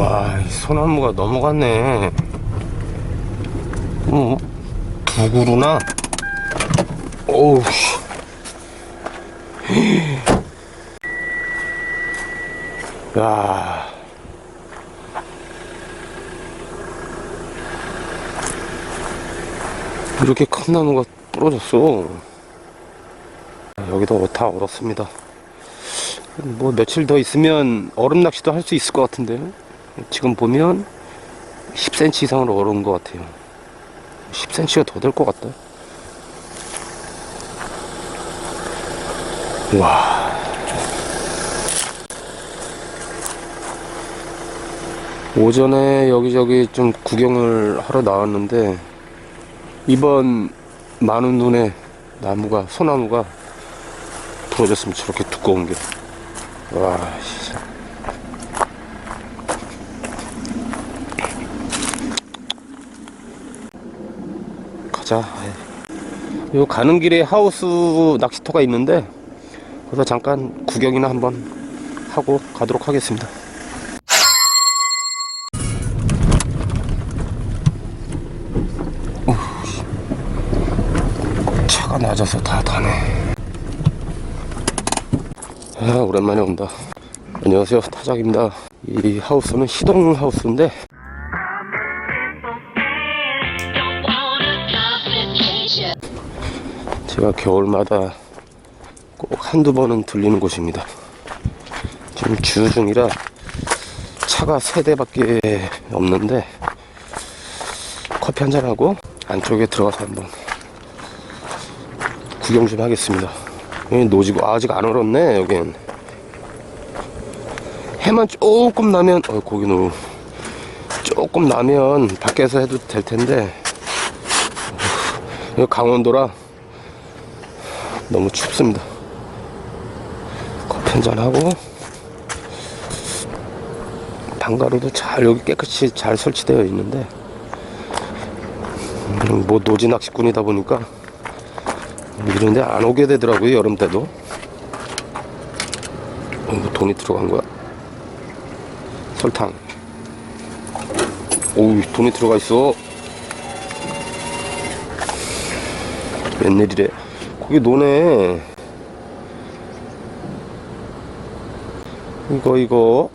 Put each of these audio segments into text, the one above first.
와, 이 소나무가 넘어갔네. 어? 두구루나? 오우, 씨. 야. 이렇게 큰 나무가 부러졌어. 여기도 다 얼었습니다. 뭐 며칠 더 있으면 얼음 낚시도 할 수 있을 것 같은데요. 지금 보면 10cm 이상으로 얼은 것 같아요. 10cm가 더 될 것 같다. 와. 오전에 여기저기 좀 구경을 하러 나왔는데 이번 많은 눈에 나무가 소나무가 부러졌으면 저렇게 두꺼운 게. 와, 진짜. 자. 요 가는 길에 하우스 낚시터가 있는데, 그래서 잠깐 구경이나 한번 하고 가도록 하겠습니다. 차가 낮아서 다 타네. 아, 오랜만에 온다. 안녕하세요. 타작입니다. 이 하우스는 시동 하우스인데, 제가 겨울마다 꼭 한두 번은 들리는 곳입니다. 지금 주유 중이라 차가 세 대밖에 없는데, 커피 한 잔하고 안쪽에 들어가서 한번 구경 좀 하겠습니다. 여기 노지고 아직 안 얼었네, 여긴. 해만 조금 나면, 어, 고기 노 조금 나면 밖에서 해도 될 텐데, 여기 강원도라 너무 춥습니다. 커피 한잔하고, 방가루도 잘 여기 깨끗이 잘 설치되어 있는데, 음, 뭐 노지 낚시꾼이다 보니까 이런데 안 오게 되더라고요 여름 때도. 어, 뭐 돈이 들어간 거야? 설탕. 오우 돈이 들어가 있어. 웬일이래 거기 노네. 이거 이거.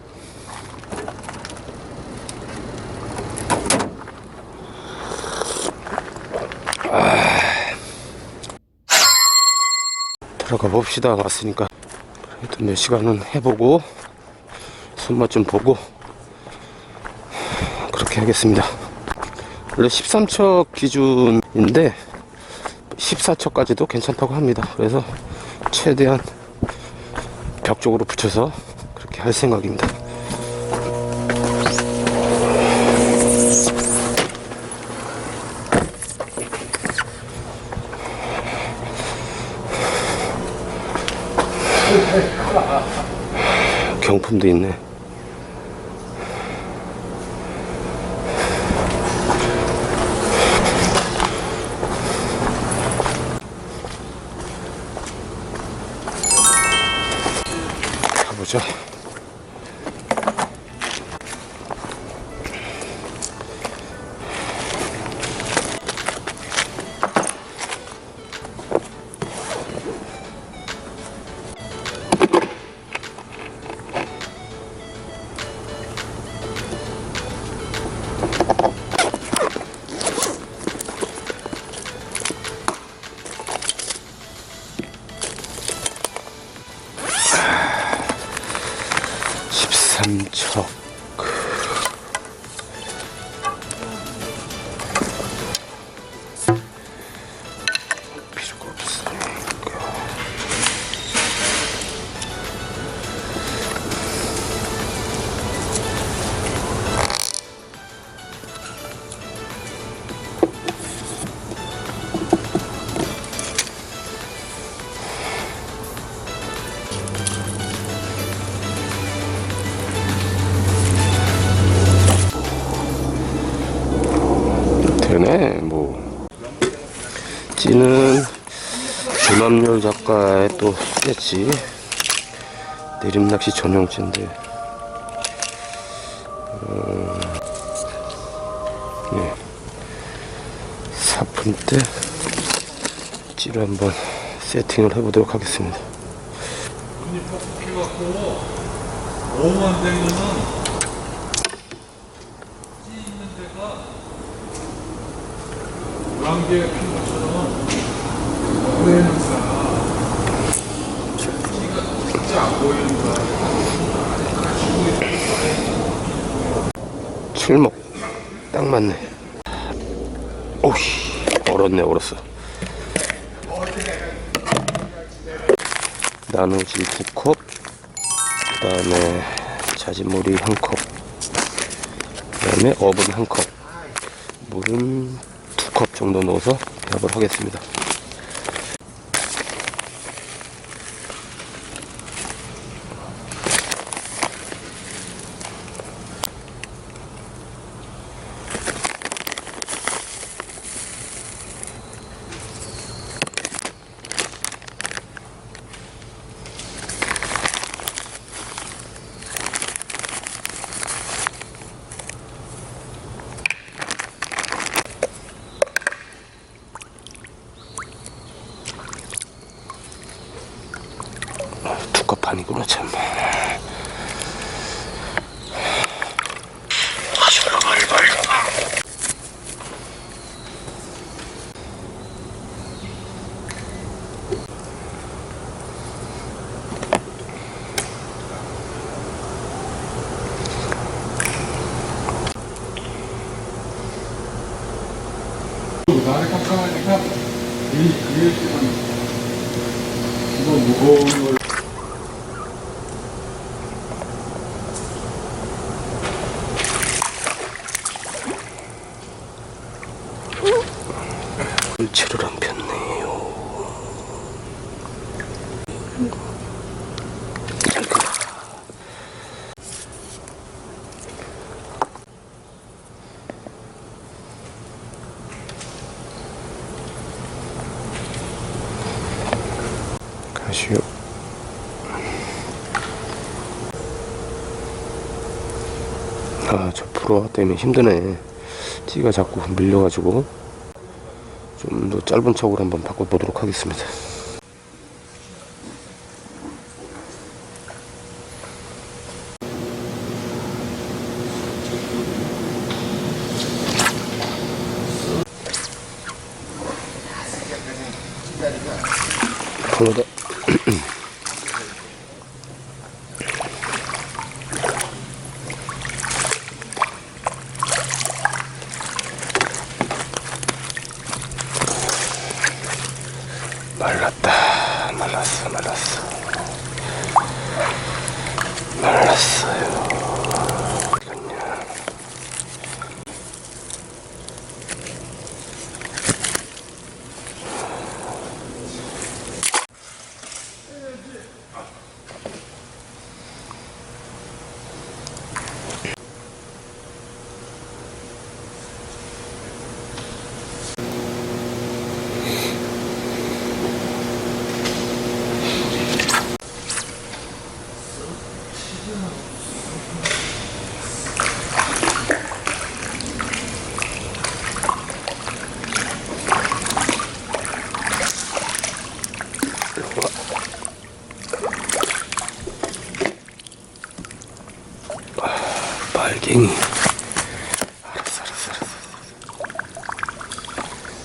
들어가 봅시다. 왔으니까. 그래도 몇 시간은 해보고 손맛 좀 보고 그렇게 하겠습니다. 원래 13척 기준인데 14척까지도 괜찮다고 합니다 그래서 최대한 벽 쪽으로 붙여서 그렇게 할 생각입니다 경품도 있네. 가보 삼척 조남열 작가의 또 스케치 내림낚시 전용지인데 음, 예. 사푼 때 찌를 한번 세팅을 해보도록 하겠습니다. 너무 안 되면은 찌 있는 데가 물안개 핀 것처럼 오래니까 찌가 칠목 딱 맞네. 오씨 얼었네 얼었어. 나누지 두 컵, 그 다음에 자진물이 한 컵, 그 다음에 어분 한 컵, 물은 두컵 정도 넣어서 협을 하겠습니다. 시간 이거 무거운 걸 물체를 안 폈네요. 아이고. 가시오. 아, 저 프로와 때문에 힘드네. 찌가 자꾸 밀려가지고. 좀 더 짧은 척으로 한번 바꿔보도록 하겠습니다. 강호다. 말랐다. 말랐어, 말랐어. 말랐어요. 이건요. 빨갱이. 알았어, 알았어, 알았어.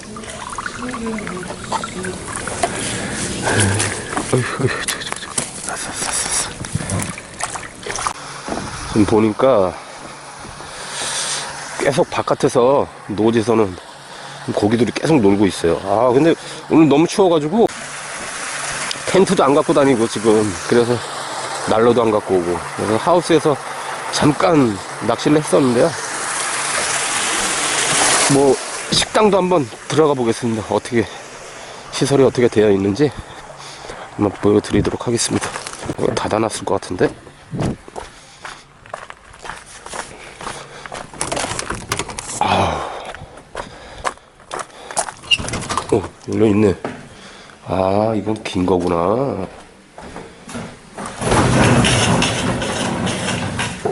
어휴, 어휴, 저, 저, 저. 알았어, 알았어, 알았어. 지금 보니까 계속 바깥에서 노지에서는 고기들이 계속 놀고 있어요. 아, 근데 오늘 너무 추워가지고 텐트도 안 갖고 다니고 지금 그래서 난로도 안 갖고 오고 그래서 하우스에서 잠깐 낚시를 했었는데요. 뭐 식당도 한번 들어가 보겠습니다. 어떻게 시설이 어떻게 되어 있는지 한번 보여드리도록 하겠습니다. 이거 닫아놨을 것 같은데. 아우. 어, 열려 있네. 아, 이건 긴 거구나.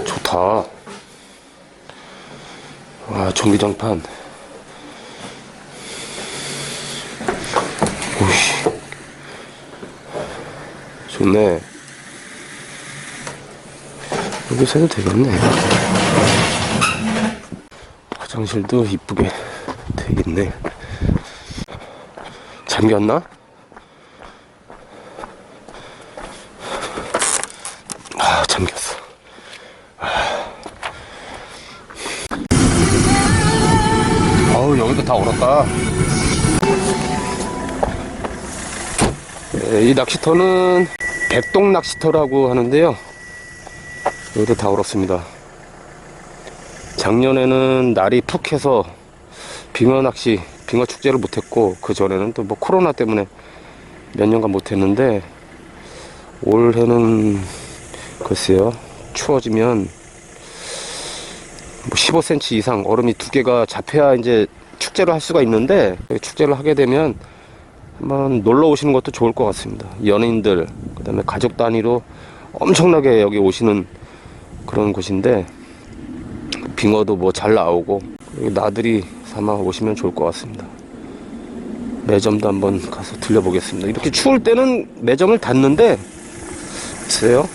좋다. 아, 전기장판. 오씨. 좋 네. 여기서 해도 되겠네. 화장실도 이쁘게 돼 있네. 잠겼나? 아, 잠겼어. 어우 여기도 다 얼었다 네, 이 낚시터는 백동 낚시터라고 하는데요. 여기도 다 얼었습니다. 작년에는 날이 푹 해서 빙어 낚시 빙어 축제를 못했고 그 전에는 또 뭐 코로나 때문에 몇 년간 못했는데 올해는 글쎄요 추워지면 뭐 15cm 이상 얼음이 두 개가 잡혀야 이제 축제를 할 수가 있는데 축제를 하게 되면 한번 놀러 오시는 것도 좋을 것 같습니다. 연예인들 그 다음에 가족 단위로 엄청나게 여기 오시는 그런 곳인데 빙어도 뭐 잘 나오고 나들이 삼아 오시면 좋을 것 같습니다. 매점도 한번 가서 들려보겠습니다. 이렇게 추울 때는 매점을 닫는데 글쎄요.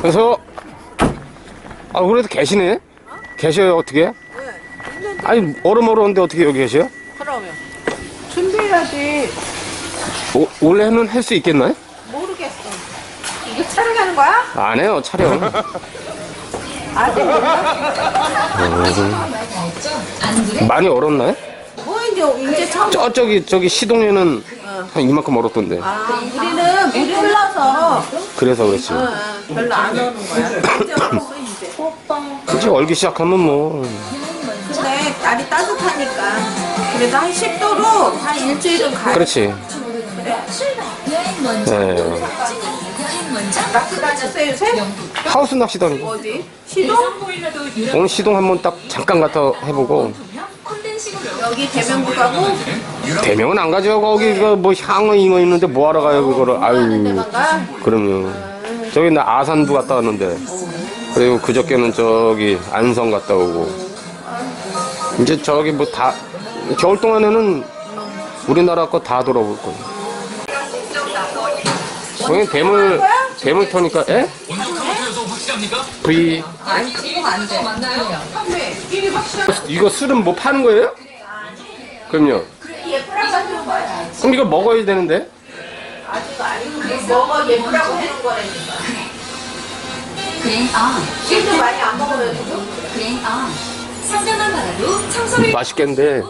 그래서 아 그래도 계시네? 계셔요 어떻게? 아니 얼음 얼었는데 어떻게 여기 계셔요? 그러면. 준비해야지. 오, 원래는 할 수 있겠나요? 모르겠어. 이거 촬영하는 거야? 안 해요 촬영. 아직 몰라? 많이 얼었나요? 뭐 이제 이제 처음 저쪽이 저기 시동에는 한 이만큼 얼었던데. 아 우리는 물이 흘러서. 그래서 그렇지 어, 어, 별로 안 오는 거야. 이제 얼었어 이제. 이제 얼기 시작하면 뭐 근데 날이 따뜻하니까 그래도 한 10도로 한 일주일은 가야 그렇지 네. 낚시 다녔어요 요새? 하우스 낚시다니 어디? 시동? 오늘 시동 한번 딱 잠깐 갔다 해보고 여기 대명구 가고 대명은 안 가죠 거기 그뭐 향어 잉어 있는데 뭐 하러 가요 그거를 하는 아유 가? 그럼요. 저기 나 아산도 갔다 왔는데. 그리고 그저께는 저기 안성 갔다 오고. 이제 저기 뭐 다, 겨울 동안에는 우리나라 거 다 돌아볼 거예요. 거기 대물, 대물 터니까, 에? V. 이거 술은 뭐 파는 거예요? 그럼요. 그럼 이거 먹어야 되는데? 아직 아니고 먹어 예쁘라고 하는 거라니까 그랭 아, 술도 많이 안 먹으면 지금? 그랭 아. 맛있겠는데.